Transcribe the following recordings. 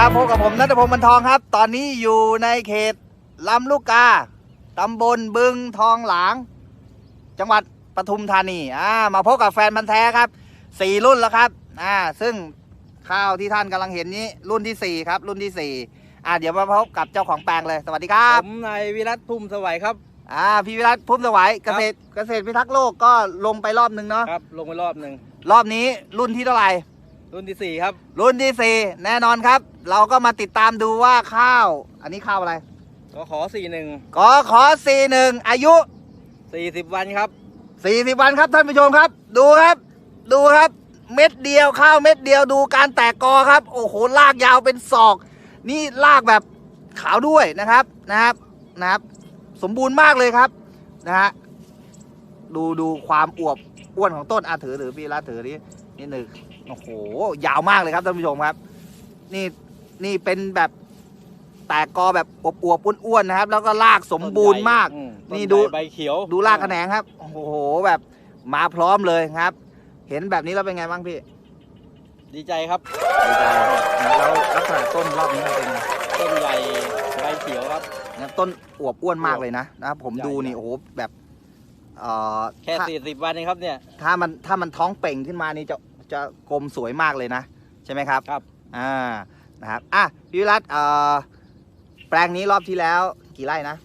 ครับพบกับผมนัทพงศ์บรรทองครับ ตอนนี้อยู่ในเขตลำลูกกาตำบลบึงทองหลาง จังหวัดปทุมธานีอ่ามาพบกับแฟนพันธ์แท้ครับสี่รุ่นแล้วครับอ่าซึ่งข้าวที่ท่านกำลังเห็นนี้รุ่นที่สี่ครับ รุ่นที่สี่อ่าเดี๋ยวมาพบกับเจ้าของแปลงเลย สวัสดีครับผมนายวิรัตพุ่มสวัยครับอ่าพี่วิรัตพุ่มสวัยเกษตรเกษตรพิทักษ์โลกก็ลงไปรอบหนึ่งเนาะครับลงไปรอบหนึ่งรอบนี้รุ่นที่เท่าไหร่ รุ่นที่สี่ครับ รุ่นที่สี่แน่นอนครับ เราก็มาติดตามดูว่าข้าว อันนี้ข้าวอะไรก็ขอสี่หนึ่งกอขอสี่หนึ่งอายุสี่สิบวันครับสี่สิบวันครับท่านผู้ชมครับ ดูครับ ดูครับ เม็ดเดียวข้าวเม็ดเดียวดูการแตกกอครับ โอ้โหลากยาวเป็นศอก นี่ลากแบบขาวด้วยนะครับนะครับนะครับ สมบูรณ์มากเลยครับนะฮะดูดูความอวบอ้วนของต้นอาถือถือพี่ละถือนี่ นี่หนึ่งโอ้โห ยาวมากเลยครับท่านผู้ชมครับ นี่นี่เป็นแบบแตกกอแบบอวบๆอ้วนๆนะครับ แล้วก็ลากสมบูรณ์มาก อืมนี่ต้ดู ใหญ่ใบเขียวดูลากแขนงครับ โอ้โหแบบมาพร้อมเลยครับ เห็นแบบนี้แล้วเป็นไงบ้างพี่ดีใจครับดีใจแล้วลักษณะต้นรอบนี้มันเป็นไงต้นใหญ่ใบเขียวครับ นะต้นอวบอ้วนมากเลยนะนะครับผมใหญ่ดูนี่ใหญ่โอ้โหแบบเอ่อแค่ถ้าสี่สิบวันเองครับเนี่ย ถ้ามันถ้ามันท้องเป่งขึ้นมานี่จะ จะกลมสวยมากเลยนะ ใช่ไหมครับครับ อ่านะครับอะพี่วิรัตเอ่อแปลงนี้รอบที่แล้วกี่ไร่นะ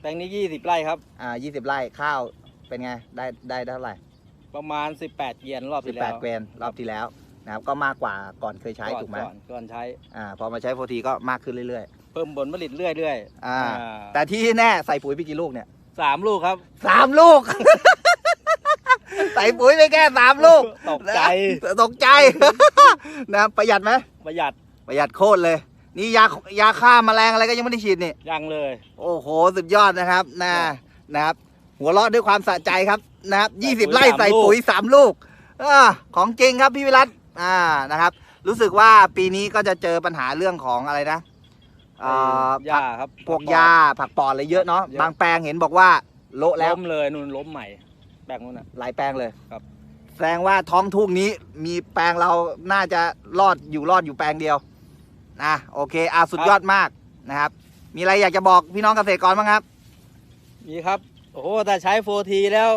แปลงนี้ยี่สิบไร่ครับ อ่ายี่สิบไร่ข้าวเป็นไงได้ได้เท่าไหร่ประมาณสิบแปดเกียนรอบสิบที่แปแล้ดวเกวียนรอบที่แล้วนะครับก็มากกว่าก่อนเคยใช้ก่อนถูกไหมก่อนก่อนใช้อ่าพอมาใช้โฟทีก็มากขึ้นเรื่อยเพิ่มผลผลิตเรื่อยเรื่อยๆอ่าแต่ที่แน่ใส่ปุ๋ยไปกี่ลูกเนี่ยสามลูกครับสามลูก ใส่ปุ๋ยไปแค่สามลูกตกใจนะตกใจนะประหยัดไหมประหยัดประหยัดโคตรเลย นี่ยายาฆ่าแมลงอะไรก็ยังไม่ได้ฉีดนี่ยังเลย โอ้โหสุดยอดนะครับนะนะครับ หัวเราะด้วยความสะใจครับนะครับยี่สิบใส่ไร่ปุ๋ยใส่สามลูกปุ๋ยสามลูกอาของจริงครับพี่วิรัตอ่านะครับ รู้สึกว่าปีนี้ก็จะเจอปัญหาเรื่องของอะไรนะเอ่อหญ้าครับพวกยาผักปอดอะไรเยอะเนาะเยอะบางแปลงเห็นบอกว่าโละแล้วล้มเลยนู่นล้มใหม่ แปลงนู้นน่ะหลายแปลงเลยครับ แสดงว่าท้องทุ่งนี้มีแปลงเราน่าจะรอดอยู่รอดอยู่แปลงเดียวนะโอเคอะสุดยอดมากนะครับ มีอะไรอยากจะบอกพี่น้องเกษตรกรบ้างครับนี่ครับ โอ้โหถ้าใช้โฟทีแล้ว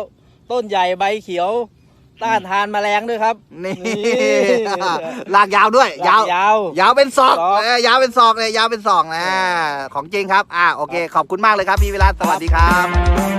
ต้นใหญ่ใบเขียว ต้านทานแมลงด้วยครับ นี่นี่ลากยาวด้วย ยาวยาวยาวเป็นศอกศอกเอ้ยยาวเป็นศอกเลยยาวเป็นศอกนะของจริงครับ อ่าโอเค ขอบคุณมากเลยครับพี่วิรัตสวัสดีครับ